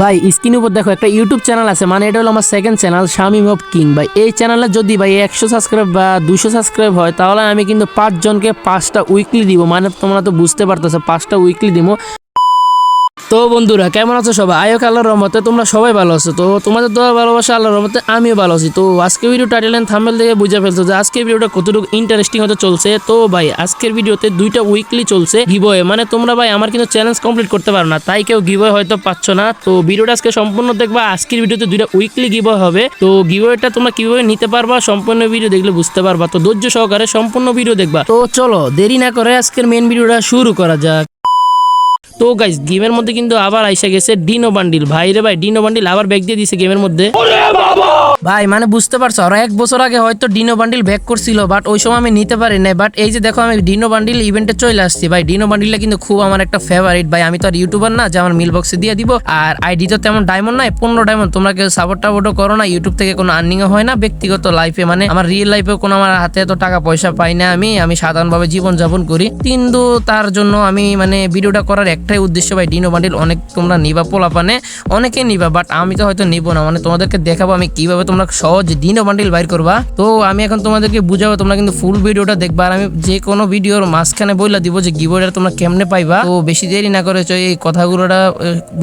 ভাই স্ক্রিন উপর দেখো, একটা ইউটিউব চ্যানেল আছে মানে এটা হলো আমার second channel Shamim of king ভাই, এই চ্যানেলে যদি, ভাই, একশো সাবস্ক্রাইব বা দুশো সাবস্ক্রাইব হয়, তাহলে আমি কিন্তু পাঁচজনকে পাঁচটা উইকলি দিব। মানে তোমরা তো বুঝতে পারতেছো, পাঁচটা উইকলি দিব। তো বন্ধুরা, কেমন আছো সবাই? আয়ক আল্লাহর রহমতে তোমরা সবাই ভালো আছো। তো তোমাদের দোয়া ভালোবাসা আল্লাহর রহমতে আমিও ভালো আছি। তো আজকে ভিডিও টাইটেল এন্ড থাম্বনেল থেকে বুঝে ফেলছো যে আজকের ভিডিওটা কতটুকু ইন্টারেস্টিং হতে চলছে। তো ভাই, আজকের ভিডিওতে দুইটা উইকলি চলছে গিভওয়ে মানে তোমরা ভাই, আমার কিন্তু চ্যালেঞ্জ কমপ্লিট করতে পারো না, তাই কেউ গিভওয়ে হয়তো পাচ্ছ না। তো ভিডিওটা আজকে সম্পূর্ণ দেখবা, আজকের ভিডিওতে দুইটা উইকলি গিভওয়ে হবে। তো গিভওয়েটা তোমরা কীভাবে নিতে পারবা, সম্পূর্ণ ভিডিও দেখলে বুঝতে পারবা। তো ধৈর্য সহকারে সম্পূর্ণ ভিডিও দেখবা। তো চলো, দেরি না করে আজকের মেন ভিডিওটা শুরু করা যাক। তো গাইস গেমের মধ্যে কিন্তু আবার আইসা গেছে ডিনো বান্ডিল ভাই রে ভাই ডিনো বান্ডিল আবার ব্যাগ দিয়ে দিছে গেমের মধ্যে। ভাই মানে বুঝতে পারছ, আর এক বছর আগে হয়তো ডিনো বান্ডিল ব্যাক করছিল বাট ওই সময় আমি নিতে পারি না বাট এই যে দেখো, আমি ডিনো বান্ডিল ইভেন্টে চলে আসছি। ভাই, ডিনো বান্ডিলটা কিন্তু খুব আমার একটা ফেভারিট ভাই, আমি তো আর ইউটিউবার না, যে আমার মিল বক্সে দিয়ে দিব। আর আইডি তো তেমন ডায়মন্ড নাই, পনেরো ডায়মন্ড তোমরা কেউ সাপোর্ট টাপোর্টও করো না ইউটিউব থেকে কোনো আর্নিংও হয় না, ব্যক্তিগত লাইফে মানে আমার রিয়েল লাইফেও কোনো আমার হাতে এত টাকা পয়সা পাই না আমি আমি সাধারণভাবে জীবন যাপন করি। কিন্তু তার জন্য আমি মানে ভিডিওটা করার একটাই উদ্দেশ্য, ভাই, ডিনো বান্ডিল অনেক তোমরা নিবা পোলাপানে অনেকে নিবা বাট আমি তো হয়তো নিবো না। মানে তোমাদেরকে দেখাবো আমি কীভাবে তোমরা সহজ ডিনো বান্ডিল বাইর করবা। তো আমি এখন তোমাদেরকে বুঝাবো, তোমরা কিন্তু ফুল ভিডিওটা দেখবা। আর আমি যে কোনো ভিডিওর মাঝখানে বইলা দিব যে গিবোর্ডটা তোমরা কেমনে পাইবা। তো বেশি দেরি না করে এই কথাগুলোটা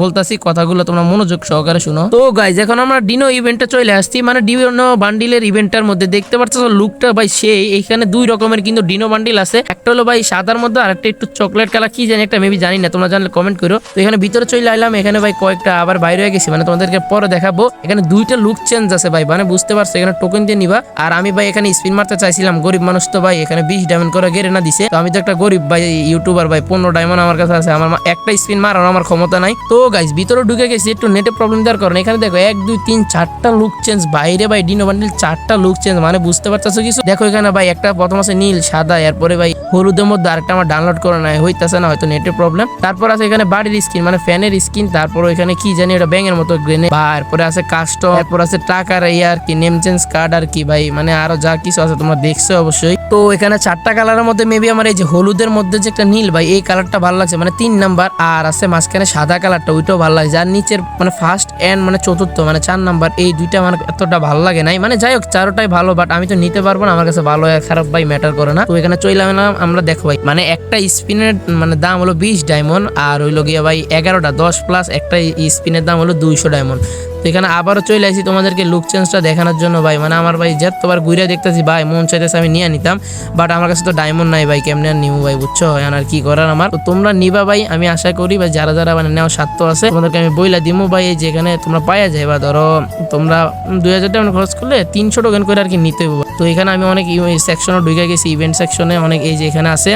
বলতাছি। কথাগুলো তোমরা মনোযোগ সহকারে শুনো। তো গাইজ এখন আমরা ডিনো ইভেন্টে চলে আসছি। মানে ডিনো বান্ডিলের ইভেন্টটার মধ্যে দেখতে পাচ্ছ লুকটা ভাই সেই। এখানে দুই রকমের কিন্তু ডিনো বান্ডিল আছে। একটা হলো ভাই সাদার মধ্যে, আর একটা একটু চকলেট কালার কি জানি একটা মেবি জানি না, তোমরা জানলে কমেন্ট করো। তো এখানে ভিতরে চলে আইলাম। এখানে ভাই কয়েকটা আবার বাইরে হয়ে গেছি। মানে তোমাদেরকে পরে দেখাবো। এখানে দুইটা লুক চেঞ্জ আছে ভাই। মানে বুঝতে পারছ, এখানে টোকেন দিয়ে নিবা। আর আমি ভাই এখানে স্পিন মারতে চাইছিলাম, গরিব মানুষ তো ভাই, এখানে বিশ ডায়মন্ড করে গেড়ে না দিছে। তো আমি তো একটা গরিব ভাই ইউটিউবার ভাই, পনেরো ডায়মন্ড আমার কাছে আছে। আমার একটা স্পিন মারানো আমার ক্ষমতা নাই। তো গাইস ভিতরে ঢুকে গেছি, একটু নেটে প্রবলেম দেওয়ার কারণে। এখানে দেখো, এক, দুই, তিন, চারটা লুক চেঞ্জ বাইরে ভাই ডিনো বান্ডিল চারটা লুক চেঞ্জ মানে বুঝতে পারতেছো কিছু? দেখো এখানে ভাই, একটা প্রথম আছে নীল, সাদা, এরপরে ভাই, হলুদের মধ্যে আরেকটা আমার ডাউনলোড করে নাই। হইতাছে না, হয়তো নেটের প্রবলেম তারপর আছে এখানে বাড়ির স্কিন মানে ফ্যানের স্কিন তারপর এখানে কি জানি ওটা ব্যাঙের মতো গ্রেনে তারপরে আছে কাস্টম তারপর আছে টাকার এই আর কি নেম চেঞ্জ কার্ড আর কি ভাই। মানে আরও যা কিছু আছে তোমরা দেখছ অবশ্যই। তো এখানে চারটা কালারের মধ্যে মেবি আমার এই যে হলুদের মধ্যে যে একটা নীল ভাই, এই কালারটা ভালো লাগছে। মানে তিন নাম্বার আর আছে মাঝখানে সাদা কালারটা ওইটাও ভালো লাগছে। আর নিচের মানে ফার্স্ট এন্ড মানে চতুর্থ মানে চার নাম্বার এই দুইটা আমার এতটা ভালো লাগে নাই। মানে যাই হোক, চারোটাই ভালো বাট আমি তো নিতে পারব না। আমার কাছে ভালো খারাপ ভাই ম্যাটার করে না। তো এখানে চলে এলাম আমরা দেখো ভাই। মানে একটা স্পিনের মানে দাম হলো বিশ ডায়মন্ড আর হইল গিয়ে ভাই এগারোটা, দশ প্লাস একটা স্পিনের দাম হলো দুইশো ডায়মন্ড তো এখানে আবারও চলে আসি তোমাদেরকে লুক চেঞ্জটা দেখানোর জন্য ভাই। মানে আমার ভাই যতবার ঘুরে দেখতেছি, ভাই, মন চাইতেছে আমি নিয়ে নিতাম বাট আমার কাছে তো ডায়মন্ড নাই ভাই, কেমনে আর নিবো ভাই, বুঝছ? আর কি করার আমার? তো তোমরা নিবা ভাই, আমি আশা করি বা যারা যারা মানে নেওয়ার স্বার্থ আছে, তোমাদেরকে আমি বইলা দিমু ভাই, এই যেখানে তোমরা পাইয়া যাই বা ধরো, তোমরা দুই হাজার টাকা খরচ করলে তিনশো টোকেন করে আর কি নিতে তো এখানে আমি অনেক সেকশনও ঢুকে গেছি ইভেন্ট সেকশনে অনেক এই যে এখানে আছে।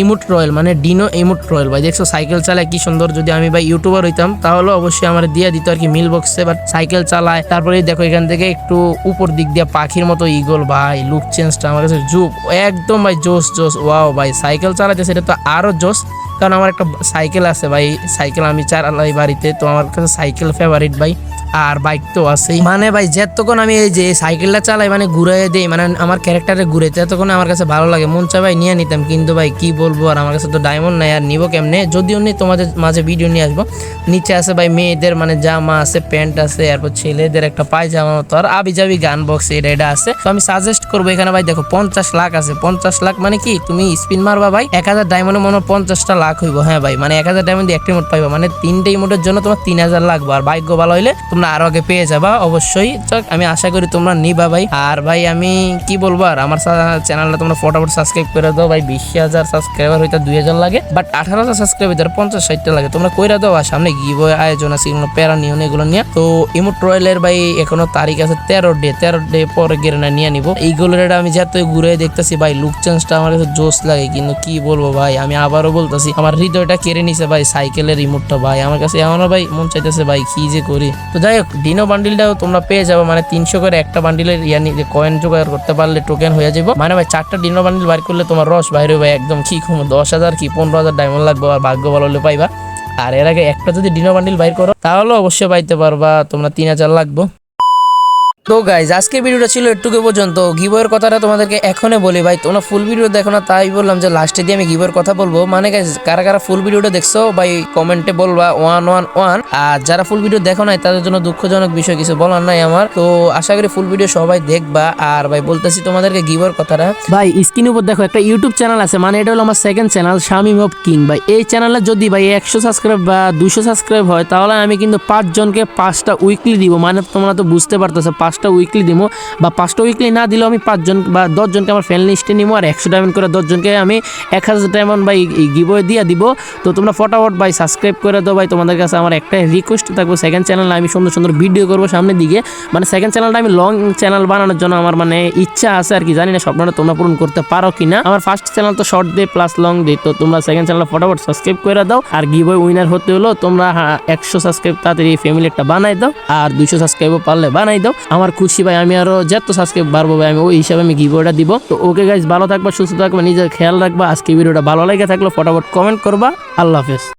ইমুট রয়্যাল মানে ডিনো ইমুট রয়্যাল ভাই। দেখছ, সাইকেল চালায় কি সুন্দর। যদি আমি ভাই ইউটিউবার হইতাম, তাহলে অবশ্যই আমার দিয়ে দিত আর কি মিল বক্সে বাট সাইকেল চালায়, তারপরে দেখো এখান থেকে একটু উপর দিক দিয়ে পাখির মতো ইগল ভাই লুক চেঞ্জটা আমার কাছে যুগ। একদম ভাই জোস জোস ওয়াও ভাই, সাইকেল চালাতে সেটা তো আরও জোস কারণ আমার একটা সাইকেল আছে ভাই, সাইকেল আমি চালাই বাড়িতে, তো আমার কাছে সাইকেল ফেভারিট ভাই। আর বাইক তো আছেই। মানে ভাই, যতক্ষণ আমি এই যে সাইকেলটা চালাই মানে ঘুরে দেই মানে আমার ক্যারেক্টারে ঘুরে ততক্ষণ আমার কাছে ভালো লাগে। মন চায় ভাই নিয়ে নিতাম, কিন্তু ভাই কি বলব আর আমার কাছে তো ডায়মন্ড নাই, আর নিবো কেমনে? যদিও নেই তোমাদের মাঝে ভিডিও নিয়ে আসব। নিচে আছে ভাই মেয়েদের মানে জামা আছে প্যান্ট আছে, এরপর ছেলেদের একটা পায়জামা মতো, আর আবি যাবি গান বক্স এটা এটা আছে। তো আমি সাজেস্ট করব এখানে ভাই, দেখো পঞ্চাশ লাখ আছে। পঞ্চাশ লাখ মানে কি? তুমি স্পিন মারবা ভাই, এক হাজার ডায়মন্ডে মনে হয় পঞ্চাশটা লাখ হইব। হ্যাঁ ভাই মানে এক হাজার ডায়মন্ড দিয়ে একটা ইমোট পাইবা। মানে তিনটে ইমোটের জন্য তোমার তিন হাজার লাগবে। আর ভাগ্য ভালো হইলে তোমরা আরও আগে পেয়ে যাবা, অবশ্যই। আমি আশা করি তোমরা নিবা ভাই। আর ভাই, আমি কি বলব আর, আমার চ্যানেলটা তোমরা ফটাফট সাবস্ক্রাইব করে দাও ভাই। বিশ হাজার সাবস্ক্রাইবার হইতে দুই হাজার লাগে বাট আঠারো হাজার সাবস্ক্রাইবার ধর পঞ্চাশ ষাটটা লাগে। তোমরা কইরা দাও, আর সামনে গিভ আয়োজন আছে, এগুলো প্যারা নিও এগুলো নিয়ে। তো ইমোট রয়েলের ভাই, এখনও তারিখ আছে তেরো ডে। তেরো ডে পরে গেরে না নিয়ে নিবো। এইগুলোর আমি যত ঘুরে দেখতেছি ভাই লুক চেঞ্জটা আমার কাছে জোস লাগে, কিন্তু কি বলব ভাই, আমি আবারও বলতেছি, আমার হৃদয়টা কেড়ে নিছে ভাই সাইকেলের রিমোটটা ভাই। আমার কাছে এমনও ভাই মন চাইতেছে ভাই, কি যে করি। তো যাই হোক ডিনো বান্ডিলটাও তোমরা পেয়ে যাবে। মানে তিনশো করে একটা বান্ডিলের ইয়ানি কয়েন জোগাড় করতে পারলে টোকেন হয়ে যাব। মানে ভাই, চারটা ডিনো বান্ডিল বাইর করলে তোমার রস বাইরে ভাই, একদম কি কম দশ হাজার কি পনেরো হাজার ডায়মন্ড লাগবে আর ভাগ্য ভালো হলে পাইবা। আর এর আগে একটা যদি ডিনো বান্ডিল বাইর করো তাহলে অবশ্যই পাইতে পারবা, তোমরা তিন হাজার লাগবে। তো গাইজ আজকে ভিডিওটা ছিল একটুকু পর্যন্ত। গিবয়ের কথাটা তোমাদেরকে এখনই বলি। ভাই, তোমরা ফুল ভিডিও দেখো না, তাই বললাম যে লাস্টে দিয়ে আমি গিবয়ের কথা বলব। মানে গাইজ কারা কারা ফুল ভিডিওটা দেখছ, ভাই কমেন্টে বলবা ওয়ান ওয়ান ওয়ান আর যারা ফুল ভিডিও দেখো নাই, তাদের জন্য দুঃখজনক বিষয়, কিছু বলার নাই আমার। তো আশা করি ফুল ভিডিও সবাই দেখবা। আর ভাই, বলতেছি তোমাদেরকে গিবয়ের কথাটা। ভাই স্ক্রিনের উপর দেখো, একটা ইউটিউব চ্যানেল আছে। মানে এটা হলো আমার second channel Shamim of king ভাই, এই চ্যানেলে যদি, ভাই, একশো সাবস্ক্রাইব বা দুশো সাবস্ক্রাইব হয়, তাহলে আমি কিন্তু পাঁচজনকে পাঁচটা উইকলি দিব। মানে তোমরা তো বুঝতে পারতেছো পাঁচটা উইকলি দিব বা পাঁচটা উইকলি না দিলেও আমি পাঁচজন বা দশজনকে আমার ফ্যান লিস্টে নিবো আর একশো ডায়মন্ড করে দশজনকে আমি এক হাজার ডায়মন্ড ভাই গিবয়ে দিয়ে দিব। তো তোমরা ফটাফট ভাই সাবস্ক্রাইব করে দাও ভাই। তোমাদের কাছে আমার একটা রিকোয়েস্ট থাকব সেকেন্ড চ্যানেলে আমি সুন্দর সুন্দর ভিডিও করব সামনের দিকে। মানে সেকেন্ড চ্যানেলটা আমি লং চ্যানেল বানানোর জন্য আমার মানে ইচ্ছা আছে আর কি। জানি না, স্বপ্নটা তোমরা পূরণ করতে পারো কি না আমার ফার্স্ট চ্যানেল তো শর্ট দে প্লাস লং দে তো তোমরা সেকেন্ড চ্যানেল ফটাফট সাবস্ক্রাইব করে দাও। আর গিবয় উইনার হতে হলো তোমরা একশো সাবস্ক্রাইব তাড়াতাড়ি ফ্যামিলি একটা বানাই দাও। আর দুইশো সাবস্ক্রাইবও পারলে বানাই দাও। আমার খুশি ভাই, আমি আরও যত সাবস্ক্রাইব বাড়বো ভাই, আমি ওই হিসাবে আমি গিবয়টা দিব। তো ওকে গাইজ ভালো থাকবা, সুস্থ থাকবা, নিজের খেয়াল রাখবা। আজকে ভিডিওটা ভালো লাগে থাকলে ফটাফট কমেন্ট করবা। আল্লাহ হাফেজ।